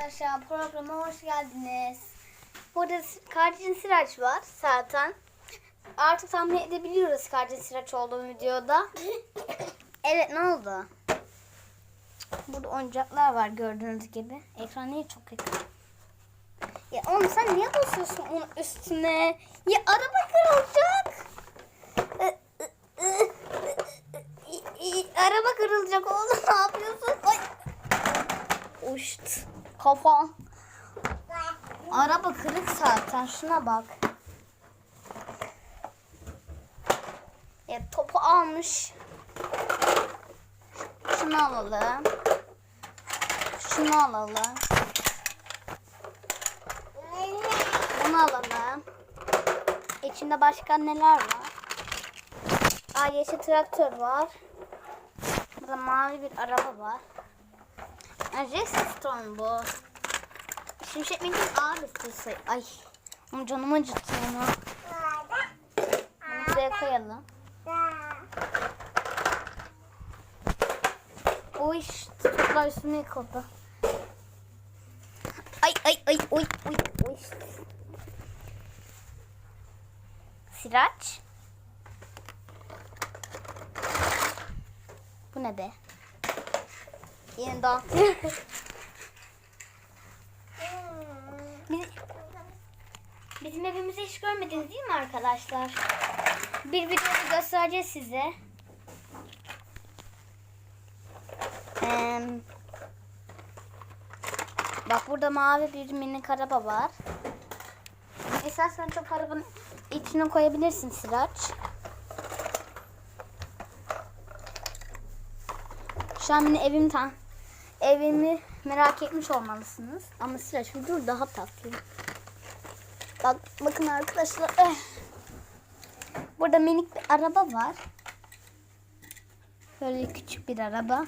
Arkadaşlar programa hoş geldiniz. Burada kardeşin Sıraç var zaten. Artık tahmin edebiliyoruz kardeşin Sıraç olduğu videoda. evet ne oldu? Burada oyuncaklar var gördüğünüz gibi. Ekran niye çok yakın? Ya oğlum sen niye basıyorsun onun üstüne? Ya araba kırılacak. Araba kırılacak oğlum ne yapıyorsun? Ay. Uçt. Kafam. Araba kırık zaten. Şuna bak. Ya topu almış. Şunu alalım. Şunu alalım. Bunu alalım. İçinde başka neler var? Aa, yeşil traktör var. Burada mavi bir araba var. Resist Storm bu. Şimşek benim abisi. Ay. Ama canım acıttı onu. Bunu buraya koyalım. O iş toplar üstüne yıkıldı. Ay ay ay oy oy oy. Siraç. Bu ne be? Yeni dans. Biz- Bizim evimizi hiç görmediniz değil mi arkadaşlar? Bir videoda göstereceğiz size. Ee, bak burada mavi bir minik araba var. İstersen çok arabanın içine koyabilirsin Sıraç. Şu an benim evim tam evimi merak etmiş olmalısınız. Ama Sıraç bir dur daha tatlı. Bak bakın arkadaşlar. Eh. Burada minik bir araba var. Böyle küçük bir araba.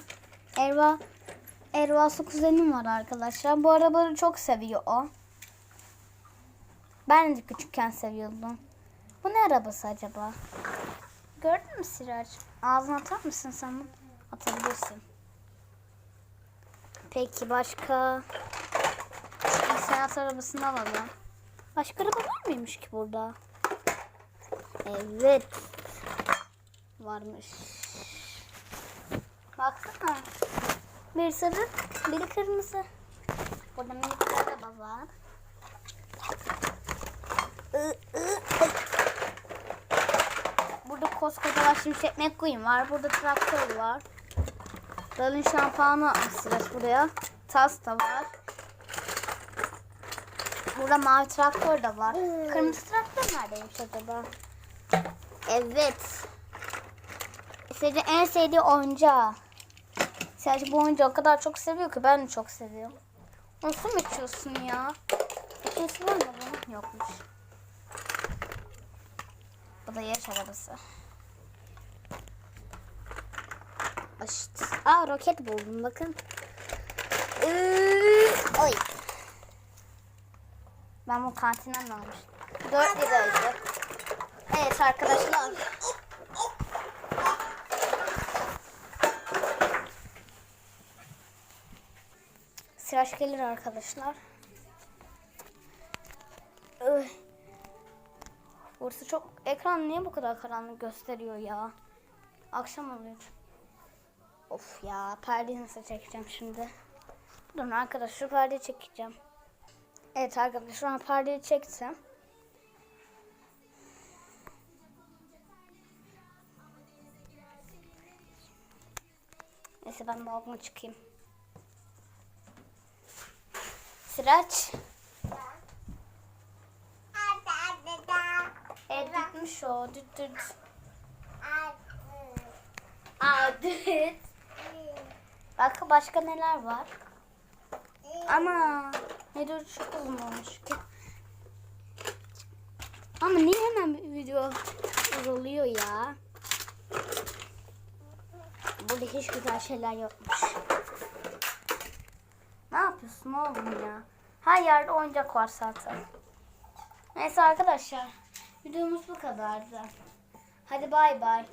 Erva Erva'sı kuzenim var arkadaşlar. Bu arabayı çok seviyor o. Ben de küçükken seviyordum. Bu ne arabası acaba? Gördün mü Sirac? Ağzına atar mısın sen bunu? Atabilirsin. Peki başka? Seyahat arabasını alalım. Başka araba var mıymış ki burada? Evet. Varmış. Baksana. Bir sarı, biri kırmızı. Burada minik bir araba var. Burada koskocaman şimşek McQueen var. Burada traktör var. Dalın şampuanı Sıraç buraya. Tas da var. Burada mavi traktör de var. Kırmızı traktör neredeymiş acaba? Evet. Sadece en sevdiği oyuncağı. Sadece bu oyuncağı o kadar çok seviyor ki ben de çok seviyorum. Nasıl mı içiyorsun ya? İkincisi var mı bunun? Yokmuş. Bu da yarış arabası. Aşt. Aa roket buldum bakın. Oy. Ben bu kantinden almıştım. 4 liraydı. Evet arkadaşlar. Sıraç gelir arkadaşlar. Öh. Burası çok... Ekran niye bu kadar karanlık gösteriyor ya? Akşam oluyor. Of ya perdeyi nasıl çekeceğim şimdi? Durun arkadaş şu perdeyi çekeceğim. Evet arkadaşlar şu an perdeyi çektim. Neyse ben balkona çıkayım. Sıraç. Evet bitmiş o. Düt düt. Aa düt. Bak başka neler var? Ama de çok uzun olmuş. Ama niye hemen bir video oluyor ya? Burada hiç güzel şeyler yokmuş. Ne yapıyorsun oğlum ya? Her yerde oyuncak var zaten. Neyse arkadaşlar. Videomuz bu kadardı. Hadi bay bay.